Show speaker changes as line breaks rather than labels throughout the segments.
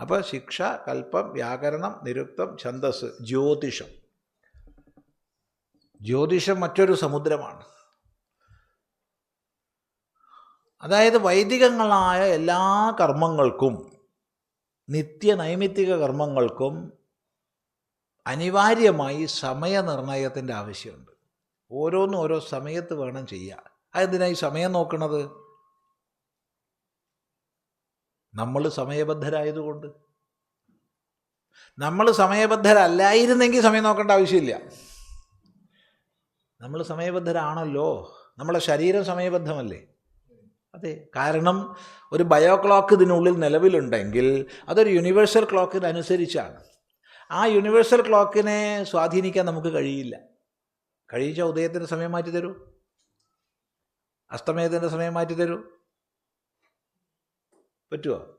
അപ്പോൾ ശിക്ഷ കൽപ്പം വ്യാകരണം നിരുക്തം ഛന്ദസ് ജ്യോതിഷം. ജ്യോതിഷം മറ്റൊരു സമുദ്രമാണ്. അതായത് വൈദികങ്ങളായ എല്ലാ കർമ്മങ്ങൾക്കും നിത്യ നൈമിത്തിക കർമ്മങ്ങൾക്കും അനിവാര്യമായി സമയനിർണയത്തിന്റെ ആവശ്യമുണ്ട്. ഓരോന്നും ഓരോ സമയത്ത് വേണം ചെയ്യുക അതെന്തിനായി സമയം നോക്കണത്? നമ്മൾ സമയബദ്ധരായതുകൊണ്ട്. നമ്മൾ സമയബദ്ധരല്ലായിരുന്നെങ്കിൽ സമയം നോക്കേണ്ട ആവശ്യമില്ല. നമ്മൾ സമയബദ്ധരാണല്ലോ. നമ്മളെ ശരീരം സമയബദ്ധമല്ലേ? അതെ. കാരണം ഒരു ബയോ ക്ലോക്ക് ഇതിനുള്ളിൽ നിലവിലുണ്ടെങ്കിൽ അതൊരു യൂണിവേഴ്സൽ ക്ലോക്കിനനുസരിച്ചാണ് ആ യൂണിവേഴ്സൽ ക്ലോക്കിനെ സ്വാധീനിക്കാൻ നമുക്ക് കഴിയില്ല. കഴിയിച്ച ഉദയത്തിന്റെ സമയം മാറ്റി തരൂ അസ്തമയത്തിന്റെ സമയം മാറ്റി തരൂ പറ്റുമോ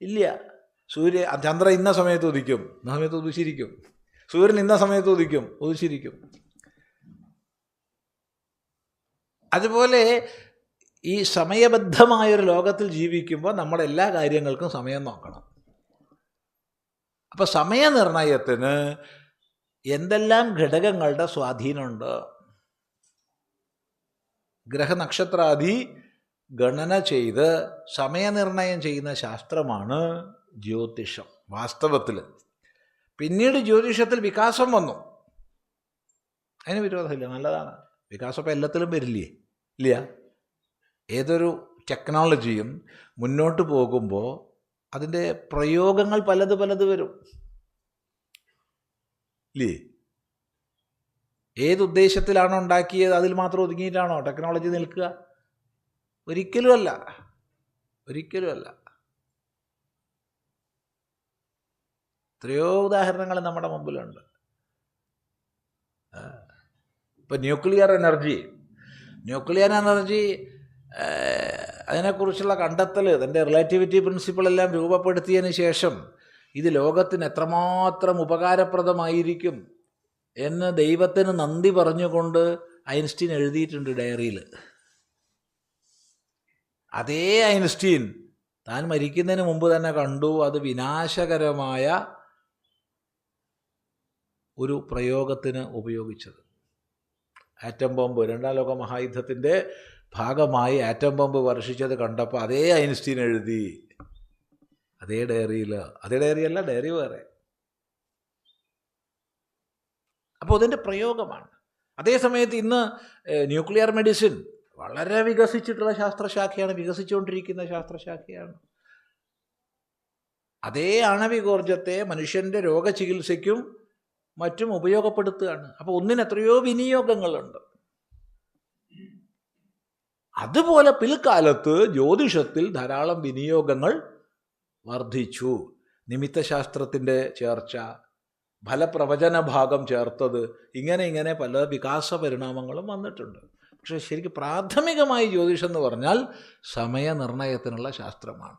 ഇല്ല. സൂര്യ ചന്ദ്രൻ ഇന്ന സമയത്ത് ഉദിക്കും. ഇന്ന സമയത്ത് ഉദിച്ചിരിക്കും. സൂര്യൻ ഇന്ന സമയത്ത് ഉദിക്കും. ഉദിച്ചിരിക്കും. അതുപോലെ ഈ സമയബദ്ധമായൊരു ലോകത്തിൽ ജീവിക്കുമ്പോൾ നമ്മുടെ എല്ലാ കാര്യങ്ങൾക്കും സമയം നോക്കണം. അപ്പോൾ സമയനിർണയത്തിന് എന്തെല്ലാം ഘടകങ്ങളുടെ സ്വാധീനമുണ്ട്? ഗ്രഹനക്ഷത്രാദി ഗണന ചെയ്ത് സമയനിർണയം ചെയ്യുന്ന ശാസ്ത്രമാണ് ജ്യോതിഷം വാസ്തവത്തിൽ പിന്നീട് ജ്യോതിഷത്തിൽ വികാസം വന്നു. അതിന് വിരോധമില്ല നല്ലതാണ്. വികാസം ഇപ്പോൾ എല്ലാത്തിലും വരില്ലേ? ഇല്ല. ഏതൊരു ടെക്നോളജിയും മുന്നോട്ട് പോകുമ്പോൾ അതിന്റെ പ്രയോഗങ്ങൾ പലത് പലത് വരും. ഇല്ലേ? ഏതുദ്ദേശത്തിലാണോ ഉണ്ടാക്കിയത് അതിൽ മാത്രം ഒതുങ്ങിയിട്ടാണോ ടെക്നോളജി നിൽക്കുക? ഒരിക്കലുമല്ല. ഒരിക്കലുമല്ല. എത്രയോ ഉദാഹരണങ്ങൾ നമ്മുടെ മുമ്പിലുണ്ട്. ഇപ്പം ന്യൂക്ലിയർ എനർജി. ന്യൂക്ലിയർ എനർജി അതിനെക്കുറിച്ചുള്ള കണ്ടെത്തൽ തന്റെ റിലേറ്റിവിറ്റി പ്രിൻസിപ്പിൾ എല്ലാം രൂപപ്പെടുത്തിയതിന് ശേഷം ഇത് ലോകത്തിന് എത്രമാത്രം ഉപകാരപ്രദമായിരിക്കും എന്ന് ദൈവത്തിന് നന്ദി പറഞ്ഞുകൊണ്ട് ഐൻസ്റ്റീൻ എഴുതിയിട്ടുണ്ട് ഡയറിയിൽ. അതേ ഐൻസ്റ്റീൻ താൻ മരിക്കുന്നതിന് മുമ്പ് തന്നെ കണ്ടു. അത് വിനാശകരമായ ഒരു പ്രയോഗത്തിന് ഉപയോഗിച്ചത്. ആറ്റം ബോംബ് രണ്ടാം ലോക മഹായുദ്ധത്തിന്റെ ഭാഗമായി ആറ്റം ബോംബ് വർഷിച്ചത് കണ്ടപ്പോൾ അതേ ഐൻസ്റ്റീൻ എഴുതി. അതേ ഡയറിയിൽ അതേ ഡയറിയല്ല ഡയറി വേറെ. അപ്പോൾ അതിന്റെ പ്രയോഗമാണ്. അതേസമയത്ത് ഇന്ന് ന്യൂക്ലിയർ മെഡിസിൻ വളരെ വികസിച്ചിട്ടുള്ള ശാസ്ത്രശാഖയാണ് വികസിച്ചുകൊണ്ടിരിക്കുന്ന ശാസ്ത്രശാഖയാണ്. അതേ ആണവികോർജത്തെ മനുഷ്യന്റെ രോഗചികിത്സയ്ക്കും മറ്റും ഉപയോഗപ്പെടുത്തുകയാണ്. അപ്പോൾ ഒന്നിന് എത്രയോ വിനിയോഗങ്ങളുണ്ട്. അതുപോലെ പിൽക്കാലത്ത് ജ്യോതിഷത്തിൽ ധാരാളം വിനിയോഗങ്ങൾ വർദ്ധിച്ചു. നിമിത്തശാസ്ത്രത്തിന്റെ ചേർച്ച ഫലപ്രവചന ഭാഗം ചേർത്തത് ഇങ്ങനെ ഇങ്ങനെ പല വികാസ പരിണാമങ്ങളും വന്നിട്ടുണ്ട്. പക്ഷേ ശരിക്കും പ്രാഥമികമായി ജ്യോതിഷം എന്ന് പറഞ്ഞാൽ സമയനിർണയത്തിനുള്ള ശാസ്ത്രമാണ്.